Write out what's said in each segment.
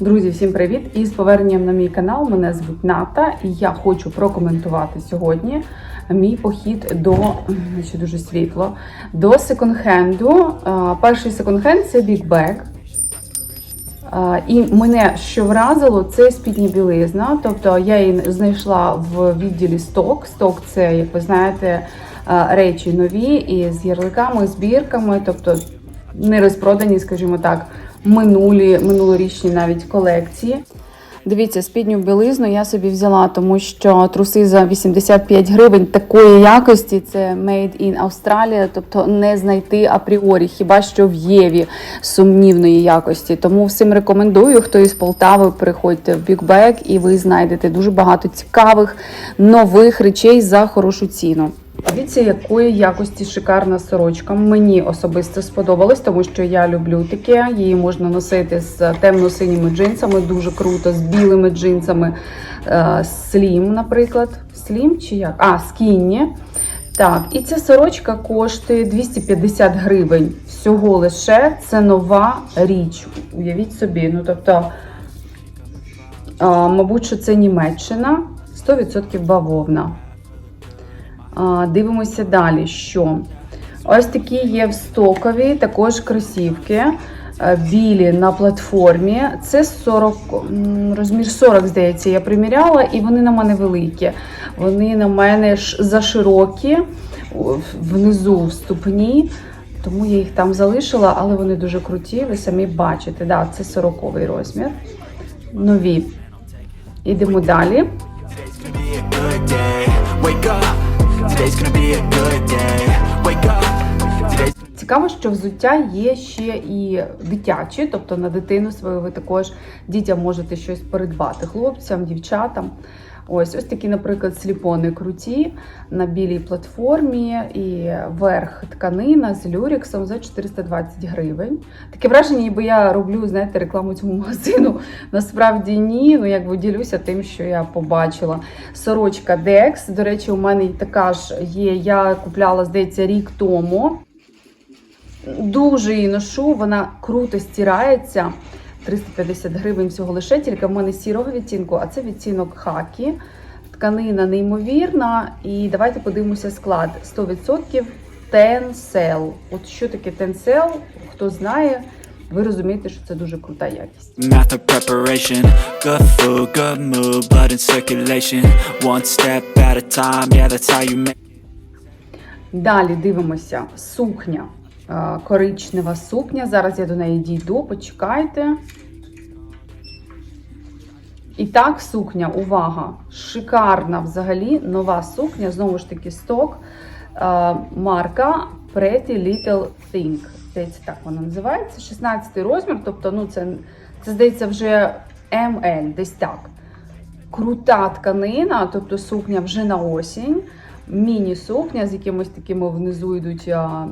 Друзі, всім привіт! І з поверненням на мій канал. Мене звуть Ната, і я хочу прокоментувати сьогодні мій похід до ще дуже світло, до секонд-хенду. Перший секонд-хенд це. А, І мене що вразило, це спідня білизна. Тобто я її знайшла в відділі сток. Сток це, як ви знаєте, речі нові і з ярликами, збірками, тобто не розпродані, скажімо так, минулі, минулорічні навіть колекції. Дивіться, спідню білизну я собі взяла, тому що труси за 85 гривень такої якості це made in Australia, тобто не знайти апріорі, хіба що в Єві сумнівної якості. Тому всім рекомендую, хто із Полтави, приходьте в Bag і ви знайдете дуже багато цікавих нових речей за хорошу ціну. Дивіться, якої якості шикарна сорочка. Мені особисто сподобалось, тому що я люблю таке. Її можна носити з темно-синіми джинсами, дуже круто, з білими джинсами. Е, Слім, наприклад. Слім чи як? А, скінні. Так, і ця сорочка коштує 250 гривень. Всього лише це нова річ. Уявіть собі. Ну, тобто, а, мабуть, що це Німеччина, 100% бавовна. Дивимося далі, що ось такі є в стокові, також кросівки. е, Білі на платформі. Це 40, розмір 40, здається, я приміряла, і вони на мене великі. Вони на мене ж заширокі, о, внизу в ступні, тому я їх там залишила, але вони дуже круті, ви самі бачите. Да, це 40 розмір. Нові. Ідемо далі. Цікаво, що взуття є ще і дитячі, тобто на дитину свою ви також дітям можете щось придбати, хлопцям, дівчатам. Ось ось такі, наприклад, сліпони круті на білій платформі і верх тканина з люрексом за 420 гривень. Таке враження, ніби я роблю, знаєте, рекламу цьому магазину. Насправді ні. Ну якби ділюся тим, що я побачила. Сорочка Dex. До речі, у мене така ж є. Я купляла, здається, рік тому. Дуже її ношу, вона круто стирається. 350 гривень всього лише, тільки в мене сірого відтінку, а це відтінок хакі. Тканина неймовірна. І давайте подивимося склад. 100% тенсел. От що таке тенсел? Хто знає, ви розумієте, що це дуже крута якість. Далі дивимося сукня. Е, Коричнева сукня. Зараз я до неї дійду, почекайте. І так, сукня, увага! Шикарна взагалі нова сукня, знову ж таки, сток. Е, Марка Pretty Little Thing. Здається, так вона називається. 16 розмір, тобто, ну, це, це здається, вже ML, десь так. Крута тканина, тобто сукня вже на осінь. Міні-сукня з якимось такими внизу йдуть а,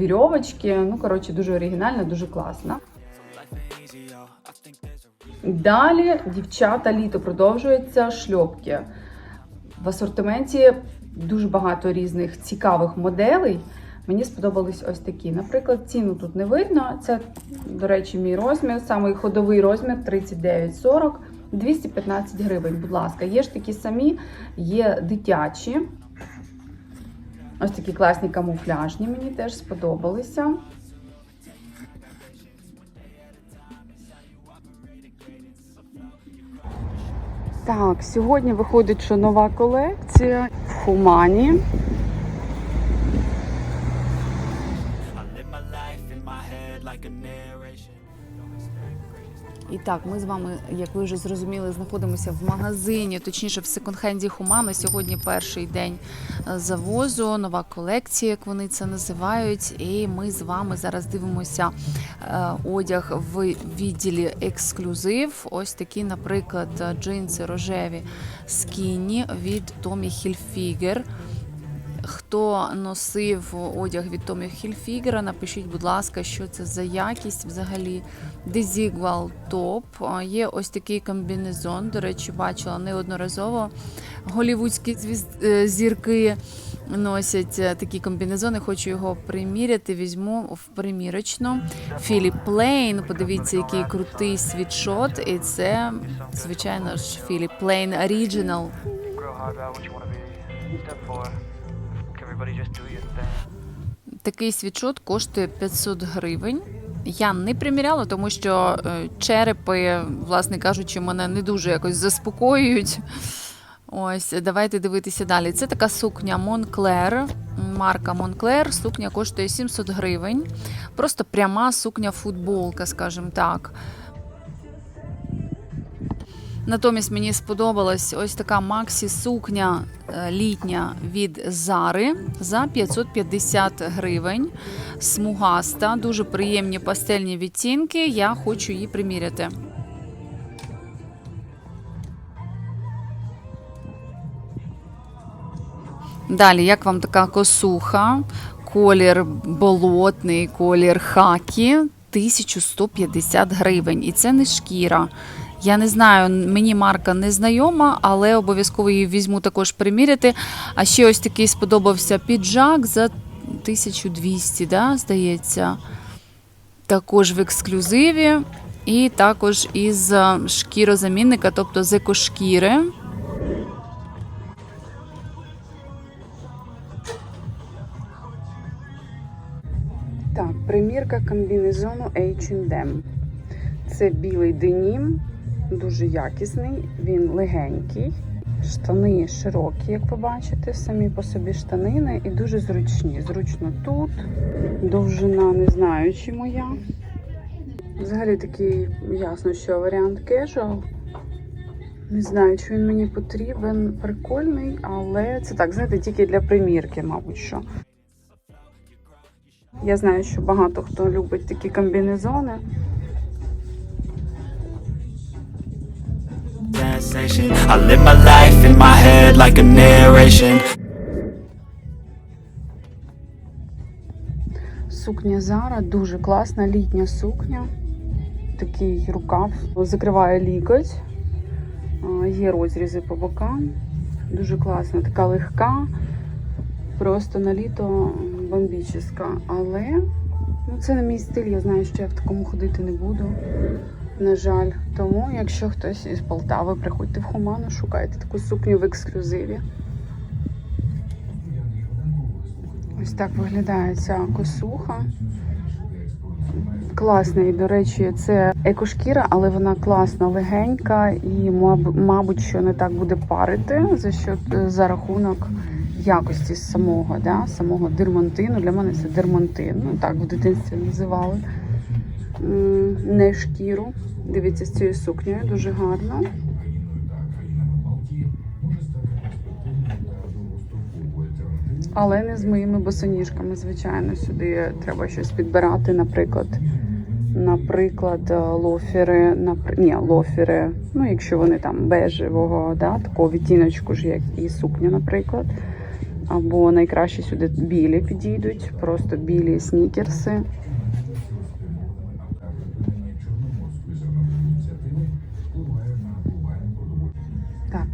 вірьовочки. Ну, коротше, дуже оригінальна, дуже класна. Далі, дівчата, літо продовжується шльопки. В асортименті дуже багато різних цікавих моделей. Мені сподобались ось такі. Наприклад, ціну тут не видно. Це, до речі, мій розмір, самий ходовий розмір 39,40, 215 гривень. Будь ласка, є ж такі самі, є дитячі. Ось такі класні камуфляжні, мені теж сподобалися. Так, сьогодні виходить, що нова колекція в Хумані. І так, ми з вами, як ви вже зрозуміли, знаходимося в магазині, точніше в секонд-хенді Хумана. Сьогодні перший день е, завозу, нова колекція, як вони це називають. І ми з вами зараз дивимося е, одяг в відділі ексклюзив. Ось такі, наприклад, джинси рожеві скіні від Томі Хільфігер. Хто носив одяг від Томі Хільфігера, напишіть, будь ласка, що це за якість взагалі. Desigual топ. Є ось такий комбінезон. До речі, бачила неодноразово. Голівудські е, зірки носять е, такі комбінезони. Хочу його приміряти. Візьму в примірочну. Філіп Плейн. Подивіться, який крутий світшот. І це, звичайно ж, Філіп Плейн Original. Такий світшот коштує 500 гривень. Я не приміряла, тому що е, черепи, власне кажучи, мене не дуже якось заспокоюють. Ось, давайте дивитися далі. Це така сукня Монклер, марка Монклер. Сукня коштує 700 гривень. Просто пряма сукня футболка, скажімо так. Натомість мені сподобалась ось така Максі сукня е, літня від Зари за 550 гривень. Смугаста, дуже приємні пастельні відтінки. Я хочу її приміряти. Далі, як вам така косуха? Колір болотний, колір хакі 1150 гривень. І це не шкіра. Я не знаю, мені марка не знайома, але обов'язково її візьму також приміряти. А ще ось такий сподобався піджак за 1200, да, здається. Також в ексклюзиві. І також із е, шкірозамінника, тобто з екошкіри. Так, примірка комбінезону H&M. Це білий денім, дуже якісний, він легенький. Штани широкі, як ви бачите, самі по собі штанини і дуже зручні. Зручно тут, довжина не знаю, чи моя. Взагалі такий ясно, що варіант casual. Не знаю, чи він мені потрібен, прикольний, але це так, знаєте, тільки для примірки, мабуть, що. Я знаю, що багато хто любить такі комбінезони. Sensation. I live my life in my head like a narration. Сукня Зара дуже класна, літня сукня. Такий рукав закриває лікоть. Є розрізи по бокам. Дуже класна, така легка. Просто на літо бомбічна. Але ну, це не мій стиль. Я знаю, що я в такому ходити не буду. На жаль. Тому, якщо хтось із Полтави, приходьте в Хуману, шукайте таку сукню в ексклюзиві. Ось так виглядає ця косуха. Класна, і, до речі, це екошкіра, але вона класна, легенька і, мабуть, що не так буде парити за що за рахунок якості самого, да, самого дермантину. Для мене це дермантин. Ну так в дитинстві називали. Не шкіру. Дивіться, з цією сукнею дуже гарно. Але не з моїми босоніжками, звичайно. Сюди треба щось підбирати, наприклад. Наприклад, е, лофери, напр... Ні, лофери, ну якщо вони там бежевого, да, такого відтіночку ж, як і сукня, наприклад. Або найкраще сюди білі підійдуть, просто білі снікерси.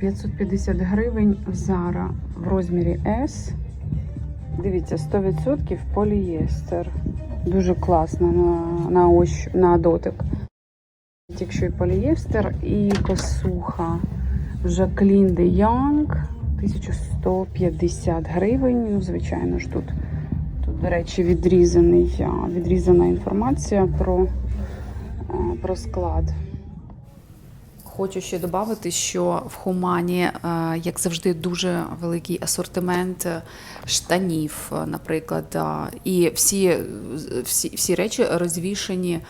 550 гривень Зара в розмірі S. Дивіться, 100% полієстер. Дуже класно на, на, ощ, на дотик. Якщо і полієстер, і косуха. Жаклін де Янг 1150 гривень. Ну, звичайно ж, тут, тут, до речі, відрізаний, відрізана інформація про, про склад. Хочу ще додати, що в Хумані, е, як завжди, дуже великий асортимент е, штанів, е, наприклад, і всі, всі, всі речі розвішені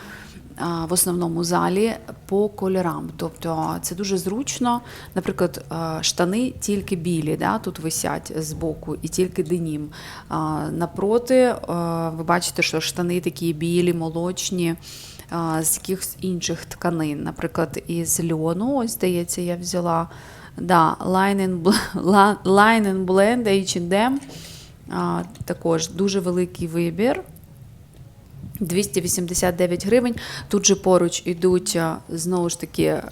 в основному залі по кольорам. Тобто це дуже зручно. Наприклад, штани тільки білі, да, тут висять з боку, і тільки денім. Напроти, ви бачите, що штани такі білі, молочні. З якихось інших тканин, наприклад, із льону, ось здається, я взяла да, Line and Blend H&M. Також дуже великий вибір. 289 гривень. Тут же поруч ідуть знову ж таки е,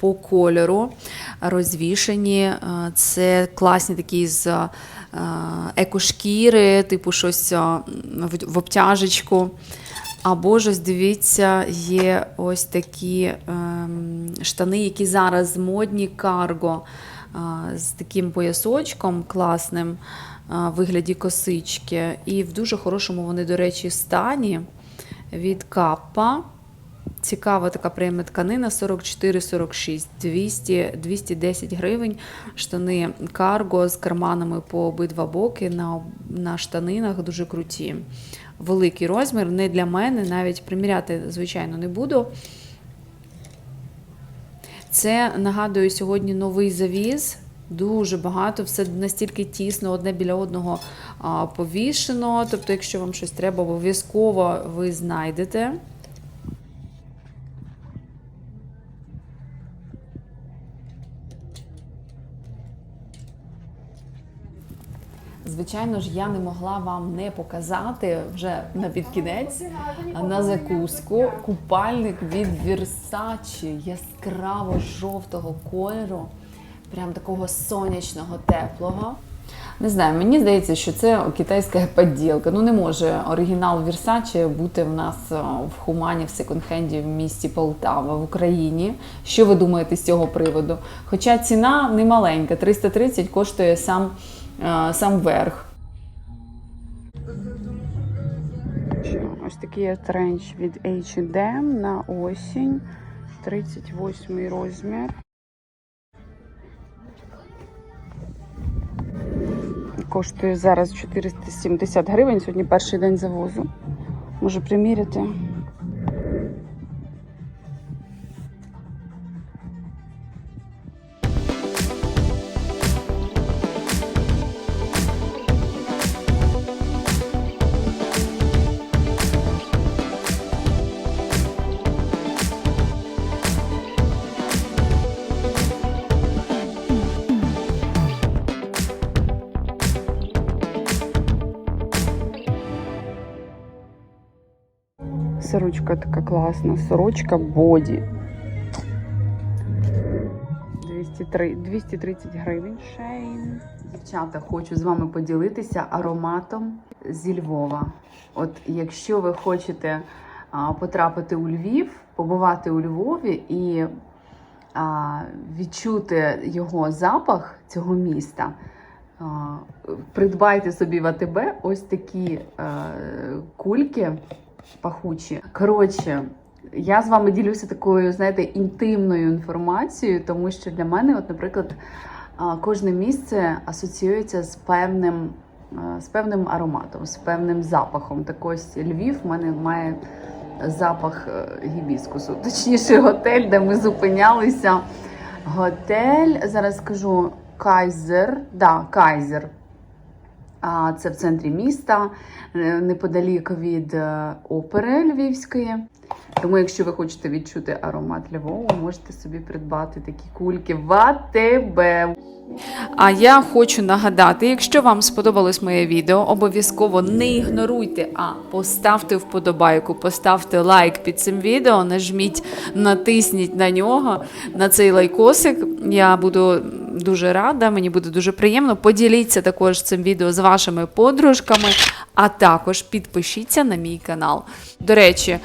по кольору розвішені. Е, Це класні такі з е, екошкіри, типу щось в обтяжечку. Або ж ось дивіться, є ось такі ем, штани, які зараз модні карго а, з таким поясочком класним а, в вигляді косички. І в дуже хорошому вони, до речі, стані від капа. Цікава така приємна тканина 44-46, 200, 210 гривень. Штани карго з карманами по обидва боки на, на штанинах дуже круті. Великий розмір, не для мене, навіть приміряти, звичайно, не буду. Це нагадую сьогодні новий завіз. Дуже багато, все настільки тісно, одне біля одного повішено. Тобто, якщо вам щось треба, обов'язково ви знайдете. Звичайно ж, я не могла вам не показати вже на підкінець на закуску купальник від Versace яскраво жовтого кольору, прям такого сонячного, теплого. Не знаю, мені здається, що це китайська поділка. Ну не може оригінал Versace бути в нас е, в Хумані в секонд-хенді в місті Полтава в Україні. Що ви думаєте з цього приводу? Хоча ціна не маленька, 330 коштує сам, сам верх. Ось такий тренч від H&M на осінь, 38 розмір. Коштує зараз 470 гривень. Сьогодні перший день завозу. Можу приміряти. Сорочка така класна. Сорочка боді. 230 гривень шейн. Дівчата, хочу з вами поділитися ароматом зі Львова. От якщо ви хочете а, потрапити у Львів, побувати у Львові і а, відчути його запах цього міста. а, Придбайте собі в АТБ ось такі е, кульки пахучі. Коротше, я з вами ділюся такою, знаєте, інтимною інформацією, тому що для мене, от, наприклад, кожне місце асоціюється з певним, з певним ароматом, з певним запахом. Так ось Львів в мене має запах е, гібіскусу. Точніше, готель, де ми зупинялися. Готель, зараз скажу Кайзер. Да, Кайзер. Це в центрі міста, е, неподалік від е, опери Львівської. Тому, якщо ви хочете відчути аромат Львова, можете собі придбати такі кульки в АТБ. А я хочу нагадати, якщо вам сподобалось моє відео, обов'язково не ігноруйте, а поставте вподобайку, поставте лайк під цим відео, нажміть, натисніть на нього, на цей лайкосик. Я буду дуже рада, мені буде дуже приємно. Поділіться також цим відео з вашими подружками, а також підпишіться на мій канал. До речі,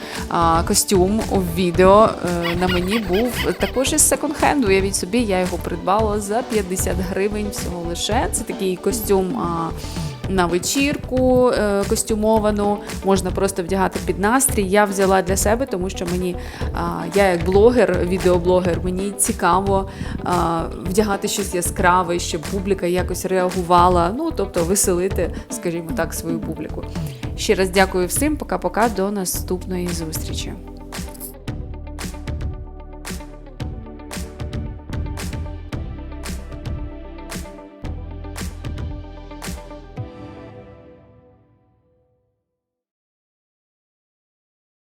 костюм у відео е, на мені був також із секонд-хенду. Уявіть собі, я його придбала за 50 гривень всього лише. Це такий костюм. На вечірку е, костюмовану, можна просто вдягати під настрій. Я взяла для себе, тому що мені я як блогер, відеоблогер, мені цікаво вдягати щось яскраве, щоб публіка якось реагувала. Ну тобто веселити, скажімо так, свою публіку. Ще раз дякую всім, пока-пока, до наступної зустрічі.